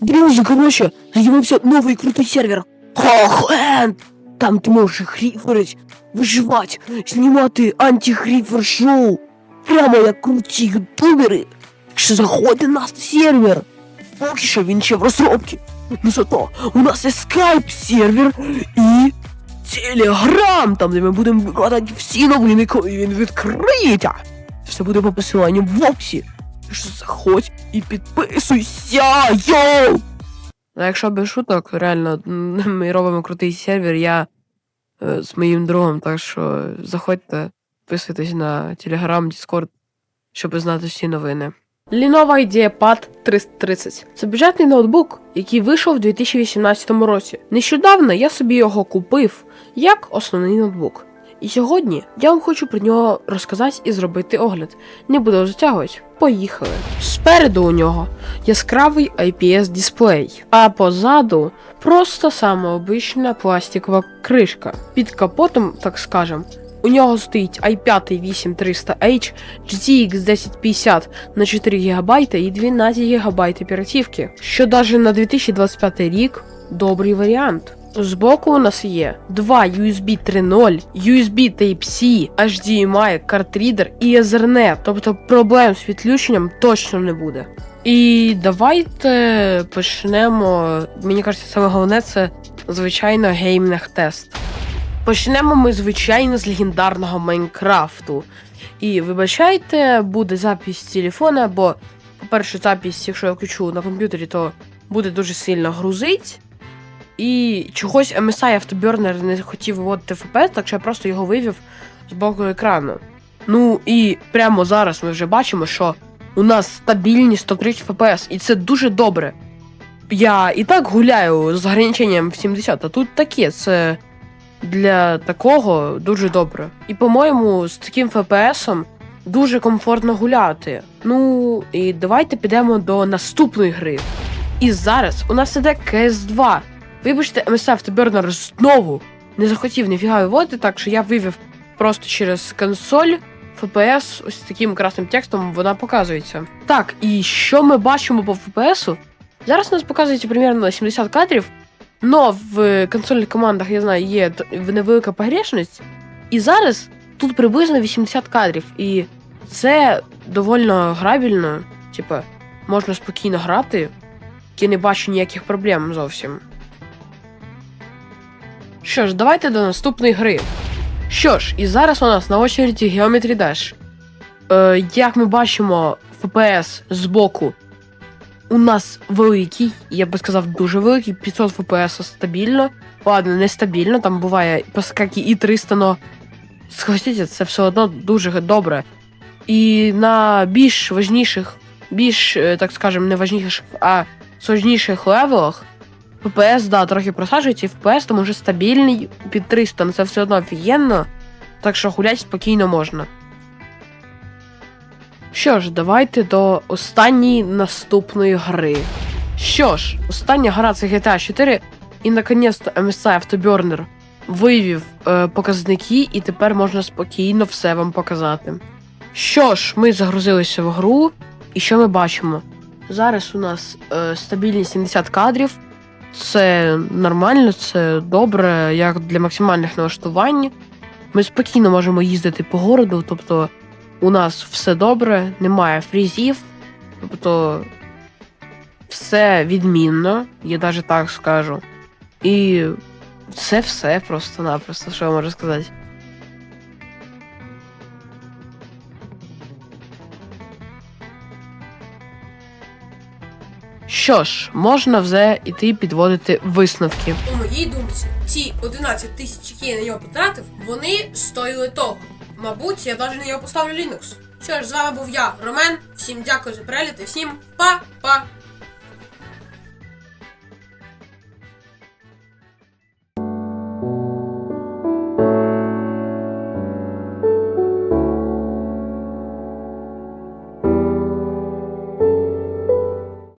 Друзі, коротше, з'явився новий крутий сервер. Хохенд! Там ти можеш хріферить, виживати, знімати антихріфер шоу. Прямо як круті ютубери. Що заходить на сервер. Поки що він в розробці. Ну зато у нас є скайп сервер і телеграм, там де ми будемо викладати всі новини, коли він. Все буде по посиланню в описі. Заходь і підписуйся, йоу! Ну, якщо без шуток, реально, ми робимо крутий сервер, я е, з моїм другом, так що заходьте, підписуйтесь на Telegram, Discord, щоб знати всі новини. Lenovo IdeaPad 330. Це бюджетний ноутбук, який вийшов у 2018 році. Нещодавно я собі його купив як основний ноутбук. І сьогодні я вам хочу про нього розказати і зробити огляд. Не буду затягувати. Поїхали. Спереду у нього яскравий IPS дисплей, а позаду просто сама обична пластикова кришка. Під капотом, так скажем, у нього стоїть i5 8300H GTX 1050 на 4 ГБ і 12 ГБ оперативки, що навіть на 2025 рік добрий варіант. Збоку у нас є два USB 3.0, USB Type-C, HDMI, картрідер і Ethernet, тобто проблем з відключенням точно не буде. І давайте почнемо. Мені кажеться, саме головне це звичайно геймінг тест. Почнемо ми, звичайно, з легендарного Майнкрафту. І вибачайте, буде запись з телефона, бо, по-перше, запись, якщо я включу на комп'ютері, то буде дуже сильно грузить. І чогось MSI Afterburner не хотів виводити FPS, так що я просто його вивів з боку екрану. Ну і прямо зараз ми вже бачимо, що у нас стабільні 130 FPS, і це дуже добре. Я і так гуляю з ограниченням в 70, а тут таке, це для такого дуже добре. І, по-моєму, з таким FPS дуже комфортно гуляти. Ну, і давайте підемо до наступної гри. І зараз у нас іде CS2. Вибачте, MSF Afterburner знову не захотів ніфіга виводити, так що я вивів просто через консоль. FPS ось таким красним текстом вона показується. Так, і що ми бачимо по FPS? Зараз у нас показується примерно 70 кадрів, но в консольних командах, я знаю, є невелика погрешність. І зараз тут приблизно 80 кадрів. І це доволі грабільно. Типа, можна спокійно грати, я не бачу ніяких проблем зовсім. Що ж, давайте до наступної гри. Що ж, і зараз у нас на очереді Geometry Dash. Е, як ми бачимо, FPS збоку у нас великий, я би сказав, дуже великий, 500 FPS стабільно. Ладно, не стабільно, там буває поскаки і 300, но схватіться, це все одно дуже добре. І на більш важніших, більш, е, так скажем, не важніших, а сложніших левелах FPS, да, трохи просаджується, і FPS там уже стабільний під 300, але це все одно офігенно. Так що гулять спокійно можна. Що ж, давайте до останньої наступної гри. Що ж, остання гра це GTA 4, і наконець-то MSI Afterburner вивів е, показники, і тепер можна спокійно все вам показати. Що ж, ми загрузилися в гру, і що ми бачимо? Зараз у нас е, стабільні 70 кадрів. Це нормально, це добре, як для максимальних налаштувань. Ми спокійно можемо їздити по городу, тобто у нас все добре, немає фрізів, тобто все відмінно, я навіть так скажу. І це все просто-напросто, що я можу сказати. Що ж, можна вже іти підводити висновки. У моїй думці, ці 11 тисяч, які я на нього потратив, вони стоїли того. Мабуть, я навіть на нього поставлю Linux. Що ж, з вами був я, Ромен. Всім дякую за перегляд і всім па-па!